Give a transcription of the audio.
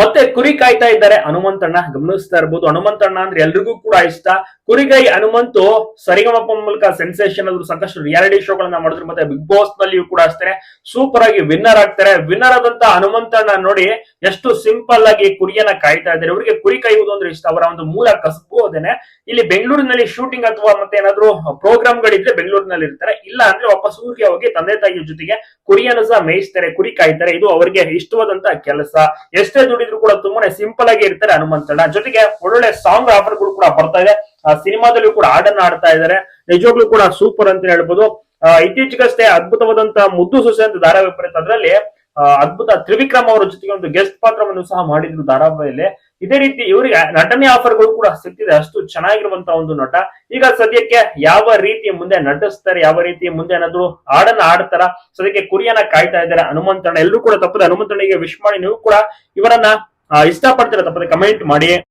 ಮತ್ತೆ ಕುರಿ ಕಾಯ್ತಾ ಇದ್ದಾರೆ. ಹನುಮಂತಣ್ಣ ಗಮನಿಸ್ತಾ ಇರ್ಬೋದು. ಹನುಮಂತಣ್ಣ ಅಂದ್ರೆ ಎಲ್ರಿಗೂ ಕೂಡ ಇಷ್ಟ. ಕುರಿಗೈ ಹನುಮಂತು ಸರಿಗಮಪ ಮೂಲಕ ಸೆನ್ಸೇಷನ್ ಆದ್ರು ಸಾಕಷ್ಟು ರಿಯಾಲಿಟಿ ಶೋಗಳನ್ನ ಮಾಡಿದ್ರು. ಮತ್ತೆ ಬಿಗ್ ಬಾಸ್ ನಲ್ಲಿಯೂ ಕೂಡ ಅಷ್ಟೇ. ಸೂಪರ್ ಆಗಿ ವಿನ್ನರ್ ಆಗ್ತಾರೆ. ವಿನ್ನರ್ ಆದಂತ ಹನುಮಂತ ನೋಡಿ ಎಷ್ಟು ಸಿಂಪಲ್ ಆಗಿ ಕುರಿಯನ್ನ ಕಾಯ್ತಾ ಇದ್ದಾರೆ. ಇವರಿಗೆ ಕುರಿ ಕಾಯುವುದು ಅಂದ್ರೆ ಇಷ್ಟ. ಅವರ ಒಂದು ಮೂಲ ಕಸಬು ಅದೇನೆ. ಇಲ್ಲಿ ಬೆಂಗಳೂರಿನಲ್ಲಿ ಶೂಟಿಂಗ್ ಅಥವಾ ಮತ್ತೆ ಏನಾದ್ರು ಪ್ರೋಗ್ರಾಮ್ ಗಳಿದ್ರೆ ಬೆಂಗಳೂರಿನಲ್ಲಿ ಇರ್ತಾರೆ. ಇಲ್ಲ ಅಂದ್ರೆ ವಾಪಸ್ ಊರಿಗೆ ಹೋಗಿ ತಂದೆ ತಾಯಿಯ ಜೊತೆಗೆ ಕುರಿಯನ್ನು ಸಹ ಮೇಯಿಸ್ತಾರೆ, ಕುರಿ ಕಾಯ್ತಾರೆ. ಇದು ಅವರಿಗೆ ಇಷ್ಟವಾದಂತ ಕೆಲಸ. ಎಷ್ಟೇ ದುಡಿದ್ರು ಕೂಡ ತುಂಬಾನೇ ಸಿಂಪಲ್ ಆಗಿ ಇರ್ತಾರೆ ಹನುಮಂತಣ್ಣ. ಜೊತೆಗೆ ಒಳ್ಳೊಳ್ಳೆ ಸಾಂಗ್ ಆಫರ್ಗಳು ಕೂಡ ಬರ್ತಾ ಇದೆ. ಸಿನಿಮಾದಲ್ಲೂ ಕೂಡ ಹಾಡನ್ನ ಆಡ್ತಾ ಇದ್ದಾರೆ. ನಿಜವಾಗ್ಲೂ ಕೂಡ ಸೂಪರ್ ಅಂತ ಹೇಳ್ಬೋದು. ಆ, ಇತ್ತೀಚೆಗಷ್ಟೇ ಅದ್ಭುತವಾದಂತ ಮುದ್ದು ಸೊಸೆ ಅಂತ ಧಾರಾವಾಹಿ ಬರುತ್ತೆ. ಅದರಲ್ಲಿ ಆ, ಅದ್ಭುತ ತ್ರಿವಿಕ್ರಮ್ ಅವರ ಜೊತೆಗೆ ಒಂದು ಗೆಸ್ಟ್ ಪಾತ್ರವನ್ನು ಸಹ ಮಾಡಿದ್ರು ಧಾರಾವಾಹಿಯಲ್ಲಿ. ಇದೇ ರೀತಿ ಇವರಿಗೆ ನಟನೆ ಆಫರ್ಗಳು ಕೂಡ ಸಿಗ್ತಿದೆ. ಅಷ್ಟು ಚೆನ್ನಾಗಿರುವಂತ ಒಂದು ನಟ. ಈಗ ಸದ್ಯಕ್ಕೆ ಯಾವ ರೀತಿ ಮುಂದೆ ನಟಿಸ್ತಾರೆ ಯಾವ ರೀತಿ ಮುಂದೆ ಏನಾದ್ರು ಹಾಡನ್ನ ಆಡ್ತಾರ ಸದ್ಯಕ್ಕೆ ಕುರಿಯನ್ನ ಕಾಯ್ತಾ ಇದ್ದಾರೆ ಹನುಮಂತಣ್ಣ ಎಲ್ಲರೂ ಕೂಡ ತಪ್ಪದೆ ಹನುಮಂತಣ್ಣಿಗೆ ವಿಶ್ ಮಾಡಿ ನೀವು ಕೂಡ ಇವರನ್ನ ಇಷ್ಟಪಡ್ತೀರಾ ತಪ್ಪದೆ ಕಮೆಂಟ್ ಮಾಡಿ.